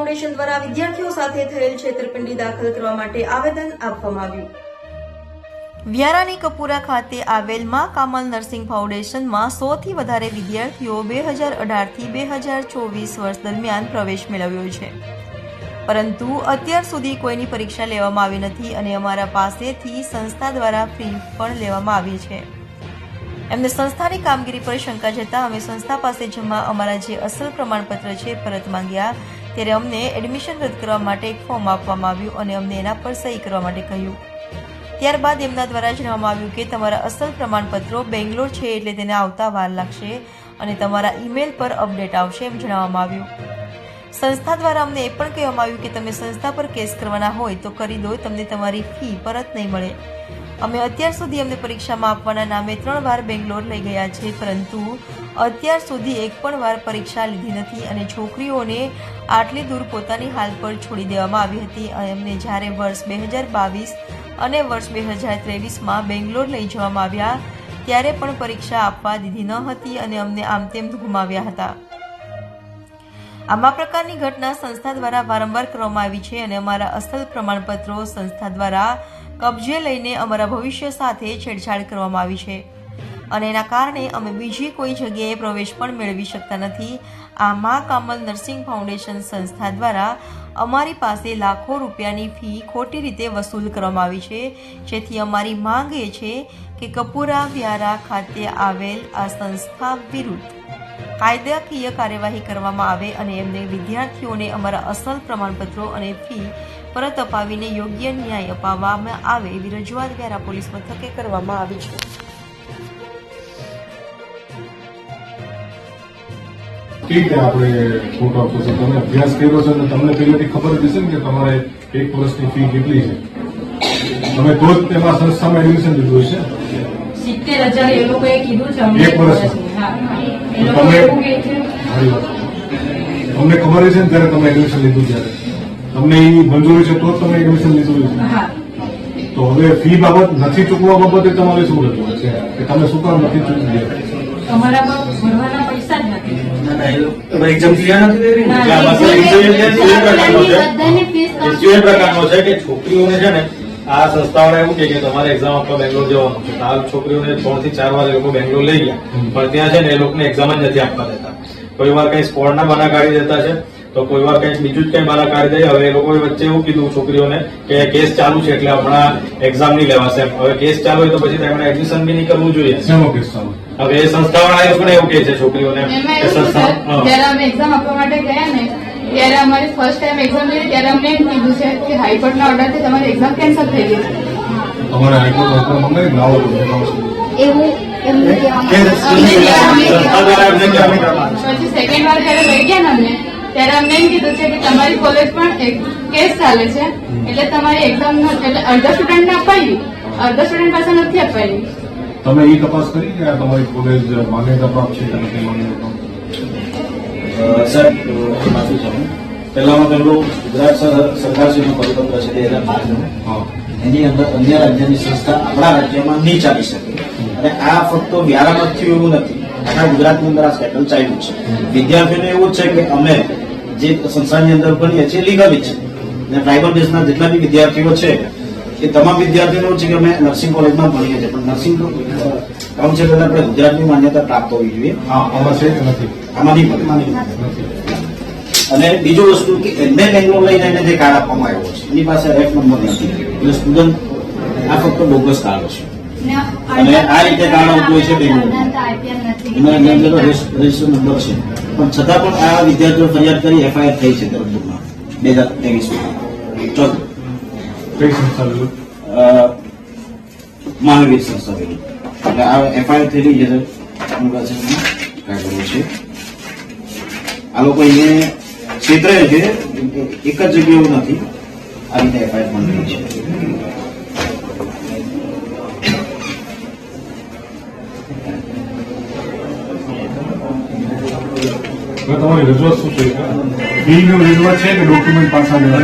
Foundation દ્વારા વિદ્યાર્થીઓ સાથે થયેલ છેતરપિંડી દાખલ કરવા માટે આવેદન આપવામાં આવ્યું. વ્યારાની કપુરા ખાતે આવેલ મા કામલ નર્સિંગ ફાઉન્ડેશનમાં સોથી વધારે વિદ્યાર્થીઓ બે હજાર અઢારથી બે હજાર ચોવીસ વર્ષ દરમિયાન પ્રવેશ મેળવ્યો છે. પરંતુ અત્યાર સુધી કોઈની પરીક્ષા લેવામાં આવી નથી અને અમારા પાસેથી સંસ્થા દ્વારા ફી પણ લેવામાં આવી છે. એમને સંસ્થાની કામગીરી પર શંકા જતા અમે સંસ્થા પાસે જમા અમારા જે અસલ પ્રમાણપત્ર છે, પરત માંગ્યા. ત્યારે અમને એડમિશન રદ કરવા માટે એક ફોર્મ આપવામાં આવ્યું અને અમને એના પર સહી કરવા માટે કહ્યું. ત્યારબાદ એમના દ્વારા જણાવવામાં આવ્યું કે તમારા અસલ પ્રમાણપત્રો બેંગ્લોર છે એટલે તેને આવતા વાર લાગશે અને તમારા ઈમેલ પર અપડેટ આવશે એમ જણાવવામાં આવ્યું. સંસ્થા દ્વારા અમને એ પણ કહેવામાં આવ્યું કે તમે સંસ્થા પર કેસ કરવાના હોય તો કરી દો, તમને તમારી ફી પરત નહીં મળે. અમે અત્યાર સુધી અમને પરીક્ષામાં આપવાના નામે ત્રણ વાર બેંગ્લોર લઈ ગયા છે, પરંતુ અત્યાર સુધી એક પણ વાર પરીક્ષા લીધી નથી અને છોકરીઓને આટલી દૂર પોતાની હાલ પર છોડી દેવામાં આવી હતી. અમને જ્યારે વર્ષ બે હજાર બાવીસ અને વર્ષ બે હજાર ત્રેવીસમાં બેંગ્લોર લઈ જવામાં આવ્યા, ત્યારે પણ પરીક્ષા આપવા દીધી ન હતી અને અમને આમ તેમ ગુમાવ્યા હતા. આમાં પ્રકારની ઘટના સંસ્થા દ્વારા વારંવાર કરવામાં આવી છે અને અમારા અસલ પ્રમાણપત્રો સંસ્થા દ્વારા કબજે લઈને અમારા ભવિષ્ય સાથે છેડછાડ કરવામાં આવી છે. અને એના કારણે અમે બીજી કોઈ જગ્યાએ પ્રવેશ પણ મેળવી શકતા નથી. આ મા કામલ નર્સિંગ ફાઉન્ડેશન સંસ્થા દ્વારા અમારી પાસે લાખો રૂપિયાની ફી ખોટી રીતે વસૂલ કરવામાં આવી છે. જેથી અમારી માંગ એ છે કે કપૂરા વ્યારા ખાતે આવેલ આ સંસ્થા વિરુદ્ધ કાયદાકીય કાર્યવાહી કરવામાં આવે અને એમને વિદ્યાર્થીઓને અમારા અસલ પ્રમાણપત્રો અને ફી પરત અપાવીને યોગ્ય ન્યાય અપાવવામાં આવે એવી રજૂઆત વ્યારા પોલીસ મથકે કરવામાં આવી છે. કેવી આપણે ફોટો આપશો છો તમે અભ્યાસ કર્યો છે અને તમને પહેલેથી ખબર જ હશે ને કે તમારે એક વર્ષની ફી કેટલી છે. તમે તો જ તેમાં સંસ્થામાં એડમિશન લીધું હશે. સિત્તેર હજાર એ લોકોએ કીધું છે એક વર્ષ? તમે- છે. તમને ખબર હશે ને ત્યારે તમે એડમિશન લીધું ત્યારે. તમને એ મંજૂરી છે તો જ તમે એડમિશન લીધું છે. તો હવે ફી બાબત નથી ચૂકવા બાબતે તમારે શું રજૂઆત છે કે તમે શું કામ નથી ચૂકવી ને? છોકરીઓને છે ને આ સંસ્થાવાળા એવું કે તમારે એક્ઝામ આપવા બેંગ્લોર જવાનું છે. આ છોકરીઓને ત્રણથી ચાર વાર એ લોકો બેંગ્લોર લઈ ગયા. પણ ત્યાં છે ને એ લોકોને એક્ઝામ જ નથી આપવા દેતા. કોઈ વાર કઈ સ્પોર્ટના બના કાઢી દેતા છે. તો કોઈ વાર કઈ બીજું જ કઈ મારા કાઢી દઈએ હવે એ લોકોએ વચ્ચે એવું કીધું છોકરીઓને કે કેસ ચાલુ છે એટલે હમણાં એક્ઝામ નહીં લેવાશે. હવે કેસ ચાલુ હોય તો પછી તેમણે એડમિશન બી નહીં કરવું જોઈએ. શેનો કેસ ચાલુ હવે એ સંસ્થાવાળા એ પણ એવું કહે છે છોકરીઓને કે સંસ્થા અમે એક્ઝામ આપવા માટે ગયા ને ત્યારે અમારી ફર્સ્ટ ટાઈમ એક્ઝામ લીધી ત્યારે અમને એમ કીધું છે કે હાઈકોર્ટના ઓર્ડરથી તમારી એક્ઝામ કેન્સલ થઈ ગઈ છે. તમારે હાઈકોર્ટ મંગાવી લાવો એવું. પછી સેકન્ડ વાર જયારે લઈ ગયા ને અમને ત્યારે અમને એમ કીધું છે કે તમારી કોલેજ પણ એક કેસ ચાલે છે. એટલે તમારી એક્ઝામ એટલે અડધા સ્ટુડન્ટને અપાવી અડધા સ્ટુડન્ટ પાસે નથી અપાવી તમે એ તપાસ કરી કે તમારી કોલેજ માન્યતા પ્રાપ્ત છે કે નથી માન્યતા? સાહેબ માફી ચાહું પહેલામાં પહેલું ગુજરાત સર- સરકારશ્રીનું પરિપત્ર છે બે હજાર પાંચનું એની અંદર અન્ય રાજ્યની સંસ્થા આપણા રાજ્યમાં નહીં ચાલી શકે. અને આ ફક્ત વ્યારામાં થયું એવું નથી. આખા ગુજરાતની અંદર આ સેટલ ચાલ્યું છે. વિદ્યાર્થીઓને એવું છે કે અમે જે સંસ્થાની અંદર ભણીએ છીએ લીગલી છે અને ટ્રાઇબલ દેશના જેટલા બી વિદ્યાર્થીઓ છે એ તમામ વિદ્યાર્થીઓને એવું છે કે અમે નર્સિંગ કોલેજમાં ભણીએ છીએ. પણ નર્સિંગ કાઉન્સિલ આપણે ગુજરાતની માન્યતા પ્રાપ્ત હોવી જોઈએ. આમાં નહીં મળે અને બીજું વસ્તુ કે એમને બેંગ્લોર લઈને એને જે કાર્ડ આપવામાં આવ્યો છે એની પાસે રેફ નંબર નથી. એટલે સ્ટુડન્ટ આ ફક્ત બોગસ કાર્ડ છે. અને આ રીતે કાર્ડ આવતું છે બેંગ્લોર અંદર રજિસ્ટર નંબર છે. પણ છતાં પણ આ વિદ્યાર્થીઓ ફરિયાદ કરી એફઆઈઆર થઈ છે તરફમાં બે હજાર ત્રેવીસમાં ચોથું સંસ્થા વિરુદ્ધ માનવીય સંસ્થા એટલે આ એફઆઈઆર થયેલી પાસે કાગળો છે આ લોકો અહીંયા ક્ષેત્રે છે એક જ જગ્યાઓ નથી. આ રીતે એફઆઈઆર પણ છે. તમારી રજૂઆત શું છે? ફી ની રજૂઆત છે કે ડોક્યુમેન્ટ પાછા લેવા?